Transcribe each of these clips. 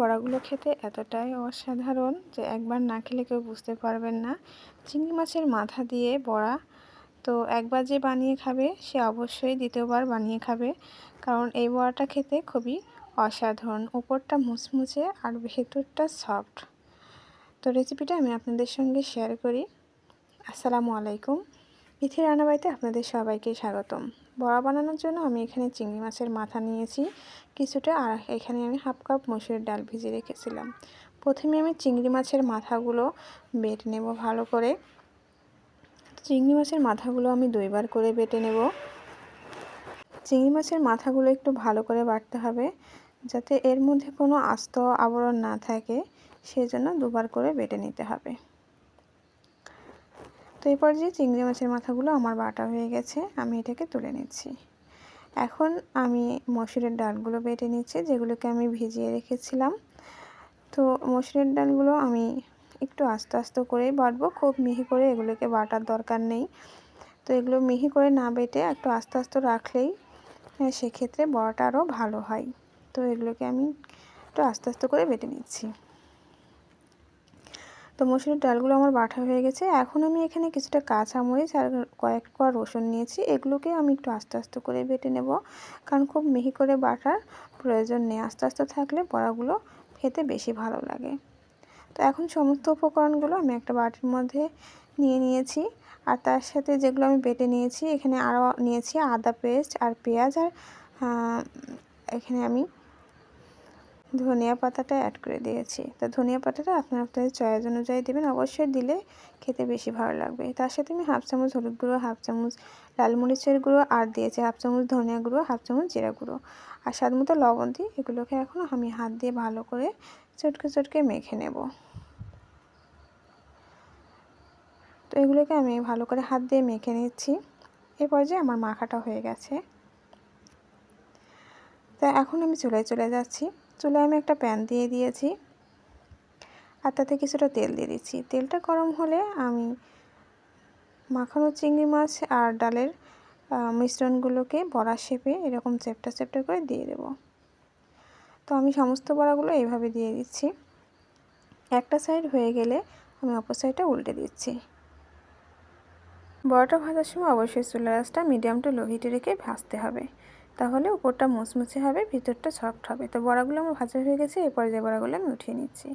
বড়াগুলো খেতে এতটাই অসাধারণ যে একবার না খেলে কেউ বুঝতে পারবেন না। চিংড়ি মাছের মাথা দিয়ে বড়া, তো একবার যে বানিয়ে খাবে, সে অবশ্যই দ্বিতীয়বার বানিয়ে খাবে। কারণ এই বড়াটা খেতে খুবই অসাধারণ। উপরটা মুচমুচে আর ভেতরটা সফট তো রেসিপিটা আমি আপনাদের সঙ্গে শেয়ার করি। আসসালামু আলাইকুম। মিথি রান্নাবাড়িতে আপনাদের সবাইকে স্বাগতম। বড়া বানানোর জন্য আমি এখানে চিংড়ি মাছের মাথা নিয়েছি, কিছুটা, আর এখানে আমি হাফ কাপ মসুরের ডাল ভিজে রেখেছিলাম। প্রথমে আমি চিংড়ি মাছের মাথাগুলো বেটে নেব ভালো করে। চিংড়ি মাছের মাথাগুলো আমি দুইবার করে বেটে নেব। চিংড়ি মাছের মাথাগুলো একটু ভালো করে বাটতে হবে, যাতে এর মধ্যে কোনো আস্ত আবরণ না থাকে, সেজন্য দুবার করে বেটে নিতে হবে। তো এই পর্যায়ে চিংড়ি মাছের মাথাগুলো আমার বাটা হয়ে গেছে, আমি এটাকে তুলে নিচ্ছি। এখন আমি মসুরের ডালগুলো বেটে নিচ্ছি, যেগুলোকে আমি ভিজিয়ে রেখেছিলাম। তো মসুরের ডালগুলো আমি একটু আস্তে আস্তে করেই বাটবো, খুব মিহি করে এগুলোকে বাটার দরকার নেই। তো এগুলো মিহি করে না বেটে একটু আস্তে আস্তে রাখলেই সেক্ষেত্রে বড়াটা আরও ভালো হয়। তো এগুলোকে আমি একটু আস্তে আস্তে করে বেটে নিচ্ছি। তো মসুরের ডালগুলো আমার বাটা হয়ে গেছে। এখন আমি এখানে কিছুটা কাঁচা কাঁচামরিচ আর কয়েক কোয়া রসুন নিয়েছি। এগুলোকে আমি একটু আস্তে আস্তে করে বেটে নেব। কারণ খুব মিহি করে বাটার প্রয়োজন নেই। আস্তে আস্তে থাকলে বড়াগুলো খেতে বেশি ভালো লাগে। তো এখন সমস্ত উপকরণগুলো আমি একটা বাটির মধ্যে নিয়ে নিয়েছি। আর তার সাথে যেগুলো আমি বেটে নিয়েছি, এখানে আরও নিয়েছি আদা পেস্ট আর পেঁয়াজ আর এখানে আমি ধনিয়া পাতাটা অ্যাড করে দিয়েছি। তো ধনিয়া পাতাটা আপনার আপনাদের চয়েস অনুযায়ী দেবেন। অবশ্যই দিলে খেতে বেশি ভালো লাগবে। তার সাথে আমি হাফ চামচ হলুদ গুঁড়ো হাফ চামচ লাল মরিচের গুঁড়ো আর দিয়েছি হাফ চামচ ধনিয়া গুঁড়ো হাফ চামচ জিরা গুঁড়ো। আর স্বাদ মতো লবণ দিই এগুলোকে এখন আমি হাত দিয়ে ভালো করে চটকে চটকে মেখে নেব। তো এগুলোকে আমি ভালো করে হাত দিয়ে মেখে নিচ্ছি। এ পর্যায়ে আমার মাখাটা হয়ে গেছে। তা এখন আমি চুলায় চলে যাচ্ছি। চুলায় আমি একটা প্যান দিয়ে দিয়েছি আর তাতে কিছুটা তেল দিয়ে দিচ্ছি। তেলটা গরম হলে আমি মাখানো চিংড়ি মাছ আর ডালের মিশ্রণগুলোকে বড়া শেপে এরকম চেপটা চেপটা করে দিয়ে দেব। তো আমি সমস্ত বড়াগুলো এইভাবে দিয়ে দিচ্ছি। একটা সাইড হয়ে গেলে আমি অপর সাইডটা উল্টে দিচ্ছি। বড়াটা ভাজার সময় অবশ্যই চুলার আঁচটা মিডিয়াম টু লো হিটে রেখে ভাজতে হবে। তাহলে উপরটা মুচমুচে হবে, ভিতরটা সফট হবে। তো বড়াগুলো আমার ভাজা হয়ে গেছে, এরপরে যে বড়াগুলো আমি উঠিয়ে নিচ্ছি।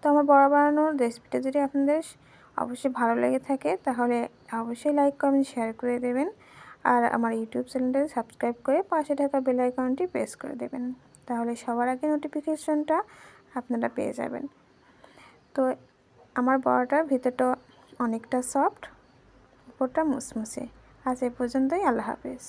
তো আমার বড়া বানানোর রেসিপিটা যদি আপনাদের অবশ্যই ভালো লেগে থাকে, তাহলে অবশ্যই লাইক, কমেন্ট, শেয়ার করে দেবেন। আর আমার ইউটিউব চ্যানেলটা সাবস্ক্রাইব করে পাশে থাকা বেল আইকনটি প্রেস করে দেবেন। তাহলে সবার আগে নোটিফিকেশনটা আপনারা পেয়ে যাবেন। তো আমার বড়াটার ভিতরটা অনেকটা সফট, উপরটা মুসমুসে আজ এ পর্যন্তই, আল্লাহ হাফেজ।